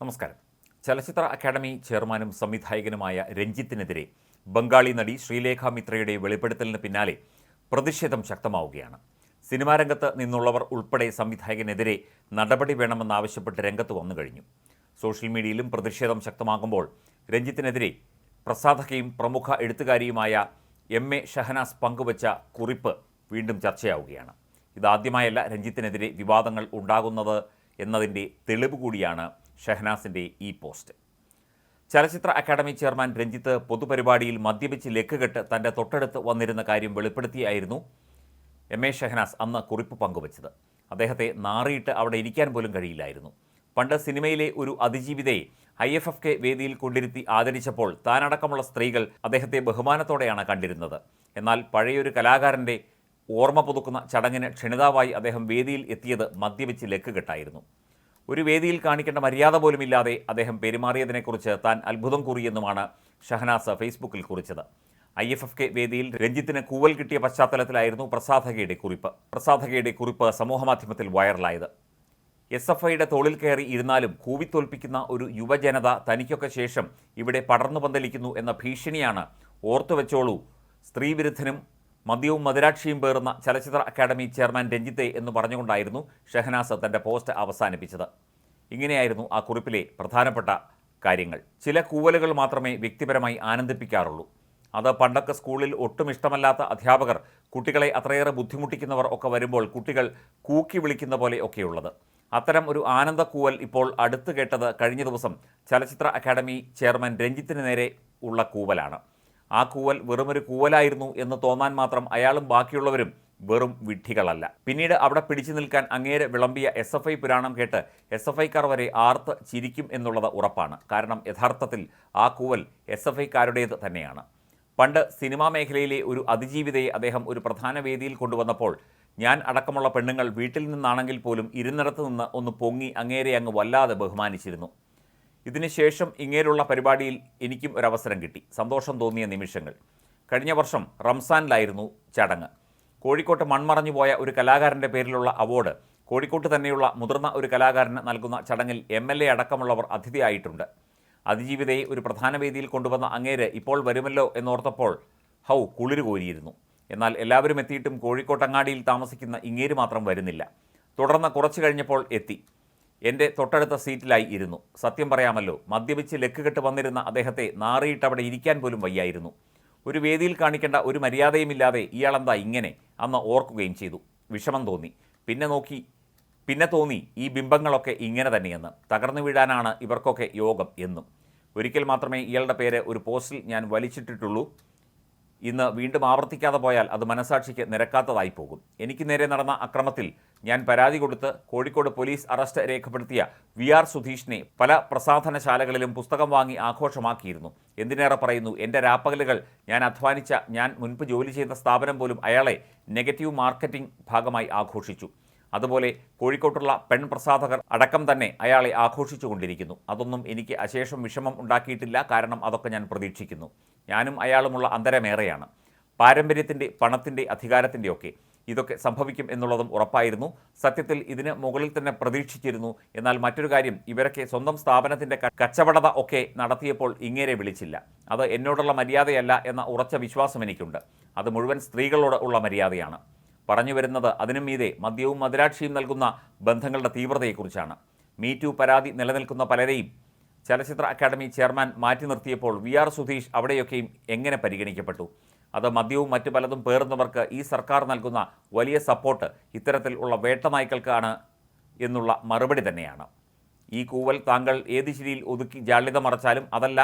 നമസ്കാരം. ചലച്ചിത്ര അക്കാദമി ചെയർമാനും സംവിധായകനുമായ രഞ്ജിത്തിനെതിരെ ബംഗാളി നടി ശ്രീലേഖ മിത്രയുടെ വെളിപ്പെടുത്തലിന് പിന്നാലെ പ്രതിഷേധം ശക്തമാവുകയാണ്. സിനിമാ രംഗത്ത് നിന്നുള്ളവർ ഉൾപ്പെടെ സംവിധായകനെതിരെ നടപടി വേണമെന്നാവശ്യപ്പെട്ട് രംഗത്ത് വന്നു കഴിഞ്ഞു. സോഷ്യൽ മീഡിയയിലും പ്രതിഷേധം ശക്തമാകുമ്പോൾ രഞ്ജിത്തിനെതിരെ പ്രസാധകയും പ്രമുഖ എഴുത്തുകാരിയുമായ എം എ ഷഹനാസ് പങ്കുവച്ച കുറിപ്പ് വീണ്ടും ചർച്ചയാവുകയാണ്. ഇതാദ്യമായല്ല രഞ്ജിത്തിനെതിരെ വിവാദങ്ങൾ ഉണ്ടാകുന്നത് എന്നതിന്റെ തെളിവ് കൂടിയാണ് ഷഹനാസിന്റെ ഈ പോസ്റ്റ്. ചലച്ചിത്ര അക്കാദമി ചെയർമാൻ രഞ്ജിത്ത് പൊതുപരിപാടിയിൽ മദ്യപിച്ച് ലക്കുകെട്ട് തന്റെ തൊട്ടടുത്ത് വന്നിരുന്ന കാര്യം വെളിപ്പെടുത്തിയായിരുന്നു എം എ ഷഹനാസ് അന്ന് കുറിപ്പ് പങ്കുവച്ചത്. അദ്ദേഹത്തെ നാറിയിട്ട് അവിടെ ഇരിക്കാൻ പോലും കഴിയില്ലായിരുന്നു. പണ്ട് സിനിമയിലെ ഒരു അതിജീവിതയെ ഐ എഫ് എഫ് കെ വേദിയിൽ കൊണ്ടിരുത്തി ആദരിച്ചപ്പോൾ താനടക്കമുള്ള സ്ത്രീകൾ അദ്ദേഹത്തെ ബഹുമാനത്തോടെയാണ് കണ്ടിരുന്നത്. എന്നാൽ പഴയൊരു കലാകാരന്റെ ഓർമ്മ പുതുക്കുന്ന ചടങ്ങിന് ക്ഷണിതാവായി അദ്ദേഹം വേദിയിൽ എത്തിയത് മദ്യപിച്ച് ലക്കുകെട്ടായിരുന്നു. ഒരു വേദിയിൽ കാണിക്കേണ്ട മര്യാദ പോലുമില്ലാതെ അദ്ദേഹം പെരുമാറിയതിനെക്കുറിച്ച് താൻ അത്ഭുതം കൂറിയെന്നുമാണ് ഷഹനാസ് ഫേസ്ബുക്കിൽ കുറിച്ചത്. ഐ എഫ് എഫ് കെ വേദിയിൽ രഞ്ജിത്തിന് കൂവൽ കിട്ടിയ പശ്ചാത്തലത്തിലായിരുന്നു പ്രസാധകയുടെ കുറിപ്പ്. പ്രസാധകയുടെ കുറിപ്പ് സമൂഹമാധ്യമത്തിൽ വൈറലായത്. എസ് എഫ് ഐയുടെ തോളിൽ കയറി ഇരുന്നാലും കൂവിത്തോൽപ്പിക്കുന്ന ഒരു യുവജനത തനിക്കൊക്കെ ശേഷം ഇവിടെ പടർന്നു പന്തലിക്കുന്നു എന്ന ഭീഷണിയാണ് ഓർത്തുവെച്ചോളൂ സ്ത്രീവിരുദ്ധനും മദ്യവും മദിരാക്ഷിയും പേർന്ന ചലച്ചിത്ര അക്കാദമി ചെയർമാൻ രഞ്ജിത്തെ എന്ന് പറഞ്ഞുകൊണ്ടായിരുന്നു ഷഹനാസ് തന്റെ പോസ്റ്റ് അവസാനിപ്പിച്ചത്. ഇങ്ങനെയായിരുന്നു ആ കുറിപ്പിലെ പ്രധാനപ്പെട്ട കാര്യങ്ങൾ. ചില കൂവലുകൾ മാത്രമേ വ്യക്തിപരമായി ആനന്ദിപ്പിക്കാറുള്ളൂ. അത് പണ്ടൊക്കെ സ്കൂളിൽ ഒട്ടും ഇഷ്ടമല്ലാത്ത അധ്യാപകർ കുട്ടികളെ അത്രയേറെ ബുദ്ധിമുട്ടിക്കുന്നവർ ഒക്കെ വരുമ്പോൾ കുട്ടികൾ കൂക്കി വിളിക്കുന്ന പോലെ ഒക്കെയുള്ളത്. അത്തരം ഒരു ആനന്ദക്കൂവൽ ഇപ്പോൾ അടുത്ത് കേട്ടത് കഴിഞ്ഞ ദിവസം ചലച്ചിത്ര അക്കാദമി ചെയർമാൻ രഞ്ജിത്തിന് നേരെ ഉള്ള കൂവലാണ്. ആ കൂവൽ വെറുമൊരു കൂവലായിരുന്നു എന്ന് തോന്നാൻ മാത്രം അയാളും ബാക്കിയുള്ളവരും വെറും വിഡ്ഢികളല്ല. പിന്നീട് അവിടെ പിടിച്ചു നിൽക്കാൻ അങ്ങേരെ വിളമ്പിയ എസ് എഫ് ഐ പുരാണം കേട്ട് എസ് എഫ് ഐക്കാർ വരെ ആർത്ത് ചിരിക്കും എന്നുള്ളത് ഉറപ്പാണ്. കാരണം യഥാർത്ഥത്തിൽ ആ കൂവൽ എസ് എഫ് ഐക്കാരുടേത് തന്നെയാണ്. പണ്ട് സിനിമാ മേഖലയിലെ ഒരു അതിജീവിതയെ അദ്ദേഹം ഒരു പ്രധാന വേദിയിൽ കൊണ്ടുവന്നപ്പോൾ ഞാൻ അടക്കമുള്ള പെണ്ണുങ്ങൾ വീട്ടിൽ നിന്നാണെങ്കിൽ പോലും ഇരുന്നിടത്ത് നിന്ന് ഒന്ന് പൊങ്ങി അങ്ങേരെ അങ്ങ് വല്ലാതെ ബഹുമാനിച്ചിരുന്നു. ഇതിനുശേഷം ഇങ്ങേരുള്ള പരിപാടിയിൽ എനിക്കും ഒരവസരം കിട്ടി. സന്തോഷം തോന്നിയ നിമിഷങ്ങൾ. കഴിഞ്ഞ വർഷം റംസാനിലായിരുന്നു ചടങ്ങ്. കോഴിക്കോട്ട് മൺമറഞ്ഞു പോയ ഒരു കലാകാരന്റെ പേരിലുള്ള അവാർഡ് കോഴിക്കോട്ട് തന്നെയുള്ള മുതിർന്ന ഒരു കലാകാരന് നൽകുന്ന ചടങ്ങിൽ എം എൽ എ അടക്കമുള്ളവർ അതിഥിയായിട്ടുണ്ട്. അതിജീവിതയെ ഒരു പ്രധാന വേദിയിൽ കൊണ്ടുവന്ന അങ്ങേര് ഇപ്പോൾ വരുമല്ലോ എന്നോർത്തപ്പോൾ ഹൗ കുളിര് കോരിയിരുന്നു. എന്നാൽ എല്ലാവരും എത്തിയിട്ടും കോഴിക്കോട്ടങ്ങാടിയിൽ താമസിക്കുന്ന ഇങ്ങേര് മാത്രം വരുന്നില്ല. തുടർന്ന് കുറച്ചു കഴിഞ്ഞപ്പോൾ എത്തി. എന്റെ തൊട്ടടുത്ത സീറ്റിലായി ഇരുന്നു. സത്യം പറയാമല്ലോ മദ്യപിച്ച് ലെക്കുകെട്ട് വന്നിരുന്ന അദ്ദേഹത്തെ നാറിയിട്ട് അവിടെ ഇരിക്കാൻ പോലും വയ്യായിരുന്നു. ഒരു വേദിയിൽ കാണിക്കേണ്ട ഒരു മര്യാദയുമില്ലാതെ ഇയാളെന്താ ഇങ്ങനെ അന്ന് ഓർക്കുകയും ചെയ്തു. വിഷമം തോന്നി. പിന്നെ നോക്കി പിന്നെ തോന്നി ഈ ബിംബങ്ങളൊക്കെ ഇങ്ങനെ തന്നെയെന്ന്. തകർന്നു വീഴാനാണ് ഇവർക്കൊക്കെ യോഗം എന്നും. ഒരിക്കൽ മാത്രമേ ഇയാളുടെ പേര് ഒരു പോസ്റ്റിൽ ഞാൻ വലിച്ചിട്ടിട്ടുള്ളൂ. ഇന്ന് വീണ്ടും ആവർത്തിക്കാതെ പോയാൽ അത് മനസാക്ഷിക്ക് നിരക്കാത്തതായി പോകും. എനിക്ക് നേരെ നടന്ന അക്രമത്തിൽ ഞാൻ പരാതി കൊടുത്ത് കോഴിക്കോട് പോലീസ് അറസ്റ്റ് രേഖപ്പെടുത്തിയ വി ആർ സുധീഷിനെ പല പ്രസാധനശാലകളിലും പുസ്തകം വാങ്ങി ആഘോഷമാക്കിയിരുന്നു. എന്തിനേറെ പറയുന്നു എന്റെ രാപ്പകലുകൾ ഞാൻ അധ്വാനിച്ച ഞാൻ മുൻപ് ജോലി ചെയ്ത സ്ഥാപനം പോലും അയാളെ നെഗറ്റീവ് മാർക്കറ്റിംഗ് ഭാഗമായി ആഘോഷിച്ചു. അതുപോലെ കോഴിക്കോട്ടുള്ള പെൺ പ്രസാധകർ അടക്കം തന്നെ അയാളെ ആഘോഷിച്ചുകൊണ്ടിരിക്കുന്നു. അതൊന്നും എനിക്ക് അശേഷം വിഷമം ഉണ്ടാക്കിയിട്ടില്ല. കാരണം അതൊക്കെ ഞാൻ പ്രതീക്ഷിക്കുന്നു. ഞാനും അയാളുമുള്ള അന്തരമേറെയാണ്. പാരമ്പര്യത്തിന്റെ പണത്തിന്റെ അധികാരത്തിന്റെയൊക്കെ ഇതൊക്കെ സംഭവിക്കും എന്നുള്ളതും ഉറപ്പായിരുന്നു. സത്യത്തിൽ ഇതിന് മുകളിൽ തന്നെ പ്രതീക്ഷിച്ചിരുന്നു. എന്നാൽ മറ്റൊരു കാര്യം ഇവരൊക്കെ സ്വന്തം സ്ഥാപനത്തിന്റെ കച്ചവടത ഒക്കെ നടത്തിയപ്പോൾ ഇങ്ങേരെ വിളിച്ചില്ല. അത് എന്നോടുള്ള മര്യാദയല്ല എന്ന ഉറച്ച വിശ്വാസം എനിക്കുണ്ട്. അത് മുഴുവൻ സ്ത്രീകളോട് ഉള്ള മര്യാദയാണ്. പറഞ്ഞു വരുന്നത് അതിനും മീതെ മദ്യവും മദിരാക്ഷിയും നൽകുന്ന ബന്ധങ്ങളുടെ തീവ്രതയെക്കുറിച്ചാണ്. മീ ടു പരാതി നിലനിൽക്കുന്ന പലരെയും ചലച്ചിത്ര അക്കാദമി ചെയർമാൻ മാറ്റി നിർത്തിയപ്പോൾ വി ആർ സുധീഷ് അവിടെയൊക്കെയും എങ്ങനെ പരിഗണിക്കപ്പെട്ടു? അത് മദ്യവും മറ്റു പലതും പേറുന്നവർക്ക് ഈ സർക്കാർ നൽകുന്ന വലിയ സപ്പോർട്ട് ഇത്തരത്തിൽ ഉള്ള വേട്ടനായ്ക്കൾക്കാണ് എന്നുള്ള മറുപടി തന്നെയാണ്. ഈ കൂവൽ താങ്കൾ ഏത് ശരിയിൽ ഒതുക്കി ജാള്യത മറച്ചാലും അതല്ല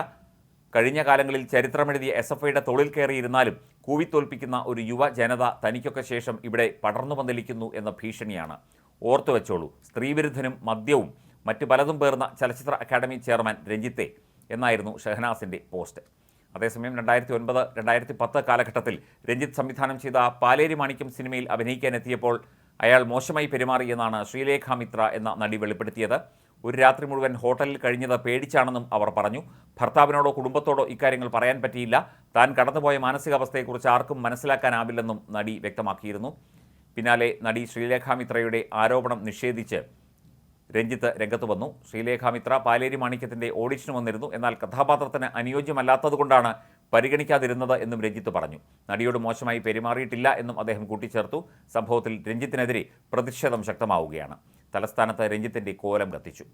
കഴിഞ്ഞ കാലങ്ങളിൽ ചരിത്രമെഴുതിയ എസ് എഫ് ഐയുടെ തൊഴിൽ കയറിയിരുന്നാലും കൂവിത്തോൽപ്പിക്കുന്ന ഒരു യുവ ജനത തനിക്കൊക്കെ ശേഷം ഇവിടെ പടർന്നു പന്തലിക്കുന്നു എന്ന ഭീഷണിയാണ്. ഓർത്തു വെച്ചോളൂ സ്ത്രീവിരുദ്ധനും മദ്യവും മറ്റു പലതും പേർന്ന ചലച്ചിത്ര അക്കാദമി ചെയർമാൻ രഞ്ജിത്തെ എന്നായിരുന്നു ഷഹനാസിന്റെ പോസ്റ്റ്. അതേസമയം രണ്ടായിരത്തി ഒൻപത് രണ്ടായിരത്തി പത്ത് കാലഘട്ടത്തിൽ രഞ്ജിത്ത് സംവിധാനം ചെയ്ത പാലേരി മാണിക്യം സിനിമയിൽ അഭിനയിക്കാനെത്തിയപ്പോൾ അയാൾ മോശമായി പെരുമാറിയെന്നാണ് ശ്രീലേഖ മിത്ര എന്ന നടി വെളിപ്പെടുത്തിയത്. ഒരു രാത്രി മുഴുവൻ ഹോട്ടലിൽ കഴിഞ്ഞത് പേടിച്ചാണെന്നും അവർ പറഞ്ഞു. ഭർത്താവിനോടോ കുടുംബത്തോടോ ഇക്കാര്യങ്ങൾ പറയാൻ പറ്റിയില്ല. താൻ കടന്നുപോയ മാനസികാവസ്ഥയെക്കുറിച്ച് ആർക്കും മനസ്സിലാക്കാനാവില്ലെന്നും നടി വ്യക്തമാക്കിയിരുന്നു. പിന്നാലെ നടി ശ്രീലേഖ മിത്രയുടെ ആരോപണം നിഷേധിച്ച് രഞ്ജിത്ത് രംഗത്ത് വന്നു. ശ്രീലേഖ മിത്ര പാലേരി മാണിക്യത്തിന്റെ ഓഡിഷന് വന്നിരുന്നു. എന്നാൽ കഥാപാത്രത്തിന് അനുയോജ്യമല്ലാത്തതുകൊണ്ടാണ് പരിഗണിക്കാതിരുന്നത് എന്നും രഞ്ജിത്ത് പറഞ്ഞു. നടിയോട് മോശമായി പെരുമാറിയിട്ടില്ല എന്നും അദ്ദേഹം കൂട്ടിച്ചേർത്തു. സംഭവത്തിൽ രഞ്ജിത്തിനെതിരെ പ്രതിഷേധം ശക്തമാവുകയാണ്. തലസ്ഥാനത്ത് രഞ്ജിത്തിന്റെ കോലം കത്തിച്ചു